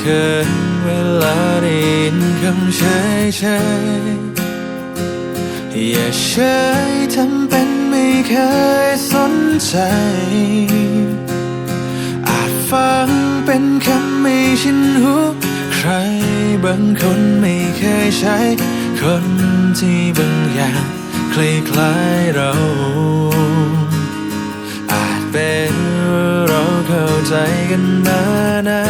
เคยเวลาได้ยินคำเฉยเฉยอย่าเฉยทำเป็นไม่เคยสนใจ อาจฟังเป็นคำไม่ชินหูใครบางคนไม่เคยใช้ คนที่บางอย่างคล้ายๆเราอาจเป็นว่าเราเข้าใจกันมานาน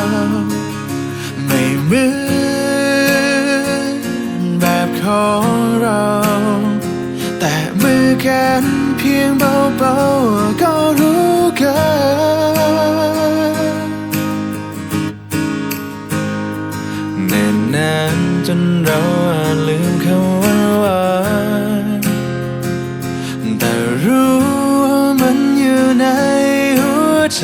เหมือนแบบของเรา แต่มือกันเพียงเบาๆก็รู้กันแน่นนานจนเราอาจลืมคำว่าหวานแต่รู้ว่ามันอยู่ในหัวใจ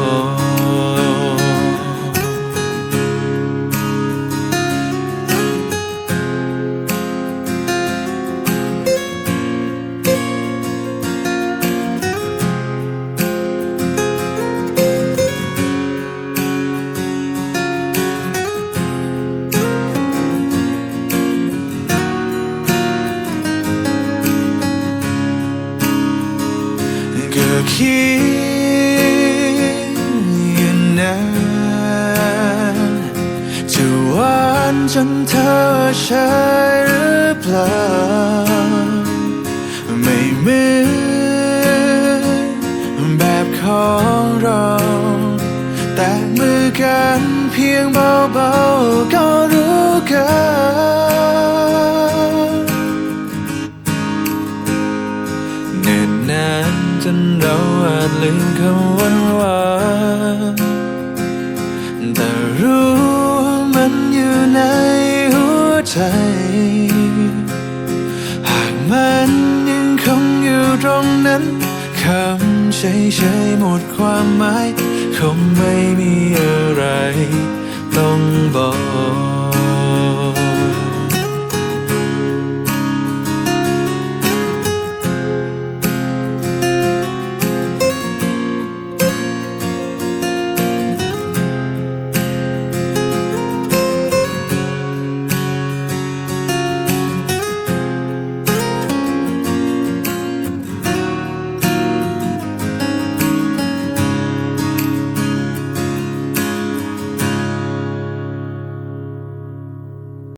คิดอยู่นานจะหวานจนเธอใช่หรือเปล่า ไม่เหมือนแบบของเรา แต่มือกันเพียงเบาๆก็รู้กัน จลืมคำวันวานแต่รู้มันอยู่ในหัวใจ หากมันยังคงอยู่ตรงนั้นคำเฉยๆหมดความหมาย คงไม่มีอะไรต้องบอก